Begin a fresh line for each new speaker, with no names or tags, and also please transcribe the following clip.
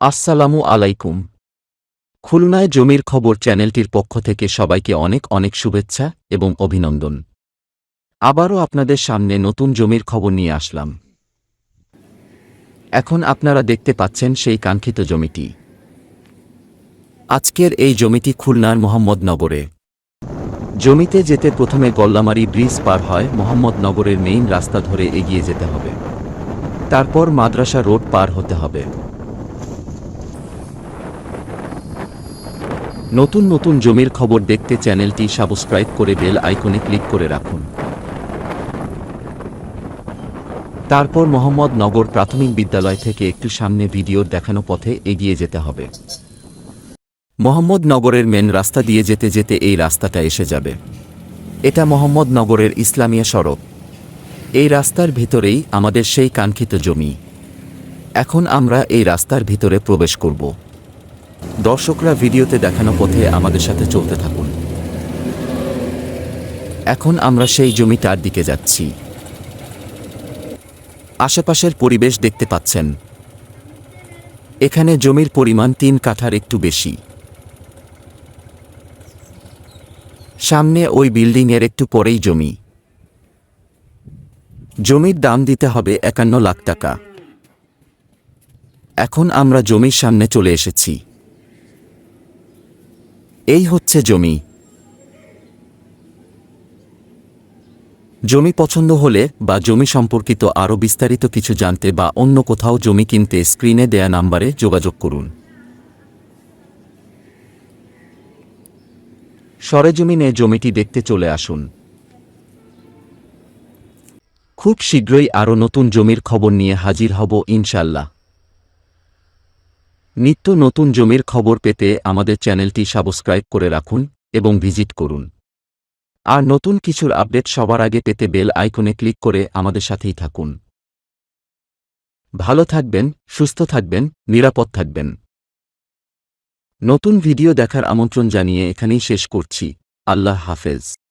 আসসালামু আলাইকুম। খুলনায় জমির খবর চ্যানেলটির পক্ষ থেকে সবাইকে অনেক অনেক শুভেচ্ছা এবং অভিনন্দন। আবারও আপনাদের সামনে নতুন জমির খবর নিয়ে আসলাম। এখন আপনারা দেখতে পাচ্ছেন সেই কাঙ্ক্ষিত জমিটি। আজকের এই জমিটি খুলনার মোহাম্মদনগরে। জমিতে যেতে প্রথমে গল্লামারি ব্রিজ পার হয় মোহাম্মদনগরের মেইন রাস্তা ধরে এগিয়ে যেতে হবে। তারপর মাদ্রাসা রোড পার হতে হবে। নতুন নতুন জমির খবর দেখতে চ্যানেলটি সাবস্ক্রাইব করে বেল আইকনে ক্লিক করে রাখুন। তারপর মোহাম্মদ নগর প্রাথমিক বিদ্যালয় থেকে একটু সামনে ভিডিওর দেখানো পথে এগিয়ে যেতে হবে। মোহাম্মদ নগরের মেন রাস্তা দিয়ে যেতে যেতে এই রাস্তাটা এসে যাবে। এটা মোহাম্মদ নগরের ইসলামিয়া সড়ক। এই রাস্তার ভিতরেই আমাদের সেই কাঙ্ক্ষিত জমি। এখন আমরা এই রাস্তার ভিতরে প্রবেশ করব। দর্শকরা ভিডিওতে দেখানো পথে আমাদের সাথে চলতে থাকুন। এখন আমরা সেই জমিটার দিকে যাচ্ছি। আশেপাশের পরিবেশ দেখতে পাচ্ছেন। এখানে জমির পরিমাণ তিন কাঠার একটু বেশি। সামনে ওই বিল্ডিংয়ের একটু পরেই জমি। জমির দাম দিতে হবে একান্ন লাখ টাকা। এখন আমরা জমির সামনে চলে এসেছি। এই হচ্ছে জমি। জমি পছন্দ হলে বা জমি সম্পর্কিত আরও বিস্তারিত কিছু জানতে বা অন্য কোথাও জমি কিনতে স্ক্রিনে দেয়া নাম্বারে যোগাযোগ করুন। সরেজমিনে জমিটি দেখতে চলে আসুন। খুব শীঘ্রই আরও নতুন জমির খবর নিয়ে হাজির হব ইনশাল্লাহ নিত্য নতুন জমির খবর পেতে আমাদের চ্যানেলটি সাবস্ক্রাইব করে রাখুন এবং ভিজিট করুন। আর নতুন কিছুর আপডেট সবার আগে পেতে বেল আইকনে ক্লিক করে আমাদের সাথেই থাকুন। ভালো থাকবেন, সুস্থ থাকবেন, নিরাপদ থাকবেন। নতুন ভিডিও দেখার আমন্ত্রণ জানিয়ে এখানেই শেষ করছি। আল্লাহ হাফেজ।